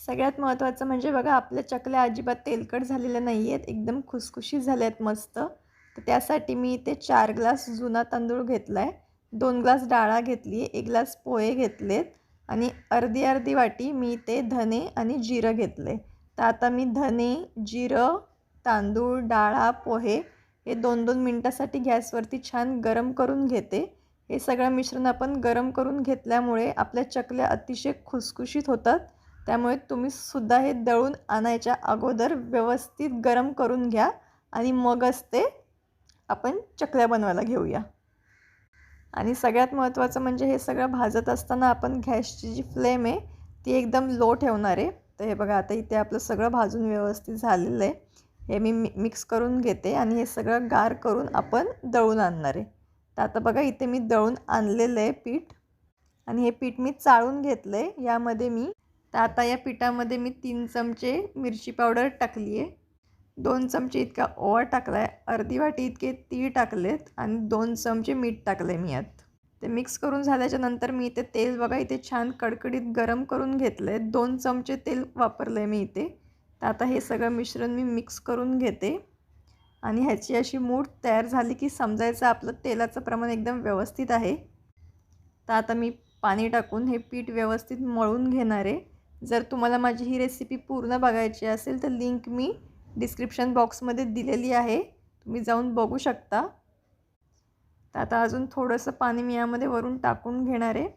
सगळ्यात महत्त्वाचं म्हणजे बघा आपल्या चकल्या अजिबात तेलकट झालेल्या नाही आहेत एकदम खुसखुशीत झाल्या आहेत मस्त. तर त्यासाठी मी इथे चार ग्लास जुना तांदूळ घेतला आहे दोन ग्लास डाळा घेतली आहे एक ग्लास पोहे घेतलेत आणि अर्धी अर्धी वाटी मी इथे धने आणि जिरं घेतले तर आता मी धने जिरं तांदूळ डाळा पोहे हे दोन दोन मिनटासाठी गॅसवरती छान गरम करून घेते. हे सगळं मिश्रण आपण गरम करून घेतल्यामुळे आपल्या चकल्या अतिशय खुसखुशीत होतात. त्यामुळे तुम्ही सुद्धा हे दळून आणायच्या अगोदर व्यवस्थित गरम करून घ्या आणि मगच ते आपण चकल्या बनवायला घेऊया. आणि सगळ्यात महत्त्वाचं म्हणजे हे सगळं भाजत असताना आपण गॅसची जी फ्लेम आहे ती एकदम लो ठेवणार आहे. तर हे बघा आता इथे आपलं सगळं भाजून व्यवस्थित झालेलं आहे. हे मी मि मिक्स करून घेते आणि हे सगळं गार करून आपण दळून आणणार आहे. तर आता बघा इथे मी दळून आणलेलं आहे पीठ. आणि हे पीठ मी चाळून घेतलं आहे यामध्ये मी तर आता या पिठामध्ये मी तीन चमचे मिरची पावडर टाकली आहे. दोन चमचे इतका ओवा टाकला आहे अर्धी वाटी इतके तीळ टाकलेत आणि दोन चमचे मीठ टाकले मी यात. ते मिक्स करून झाल्याच्यानंतर मी इथे तेल बघा इथे छान कडकडीत गरम करून घेतलं आहे दोन चमचे तेल वापरलं आहे मी इथे. तर आता हे सगळं मिश्रण मी मिक्स करून घेते. आणि ह्याची अशी मूठ तयार झाली की समजायचं आपलं तेलाचं प्रमाण एकदम व्यवस्थित आहे. तर आता मी पाणी टाकून हे पीठ व्यवस्थित मळून घेणार आहे. जर तुम्हाला माझी ही रेसिपी पूर्ण बघायची असेल तर लिंक मी डिस्क्रिप्शन बॉक्समध्ये दिलेली आहे. तुम्ही जाऊन बघू शकता. तर आता अजून थोडंसं पाणी मी यामध्ये वरून टाकून घेणार आहे.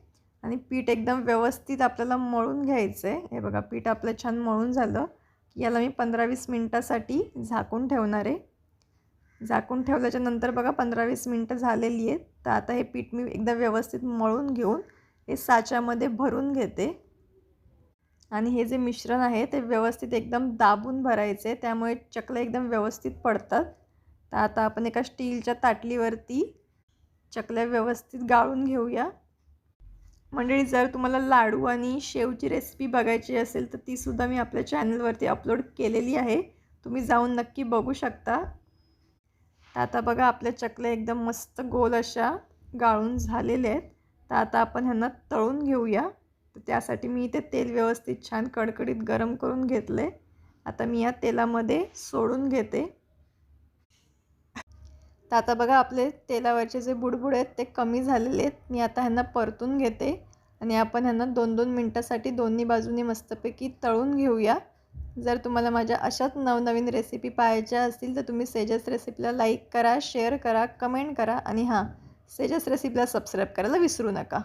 आणि पीठ एकदम व्यवस्थित आपल्याला मळून घ्यायचं आहे. हे बघा पीठ आपलं छान मळून झालं. याला मी पंधरा वीस मिनटासाठी झाकून ठेवणार आहे. झाकून ठेवल्याच्या नंतर बघा पंधरा वीस मिनटं झालेली आहेत. तर आता हे पीठ मी एकदम व्यवस्थित मळून घेऊन हे साच्यामध्ये भरून घेते. आणि हे जे मिश्रण आहे ते व्यवस्थित एकदम दाबून भरायचे त्यामुळे चकले एकदम व्यवस्थित पडतात. तर आता आपण एका स्टीलच्या ताटलीवरती चकल्या व्यवस्थित गाळून घेऊया. मंडळी जर तुम्हाला लाडू आणि शेवची रेसिपी बघायची असेल तर तीसुद्धा मी आपल्या चॅनलवरती अपलोड केलेली आहे. तुम्ही जाऊन नक्की बघू शकता. तर आता बघा आपल्या चकल्या एकदम मस्त गोल अशा गाळून झालेल्या आहेत. तर आता आपण ह्यांना तळून घेऊया. तर त्यासाठी मी इथे तेल व्यवस्थित छान कडकडीत गरम करून घेतलं आहे आता मी या तेलामध्ये सोडून घेते. तर आता बघा आपले तेलावरचे जे बुडबुड आहेत ते कमी झालेले आहेत. मी आता ह्यांना परतून घेते आणि आपण ह्यांना दोन दोन मिनटासाठी दोन्ही बाजूनी मस्तपैकी तळून घेऊया. जर तुम्हाला माझ्या अशाच नवनवीन रेसिपी पाहायच्या असतील तर तुम्ही सेजस रेसिपीला लाईक करा शेअर करा कमेंट करा आणि हां सेजस रेसिपीला सबस्क्राईब करायला विसरू नका.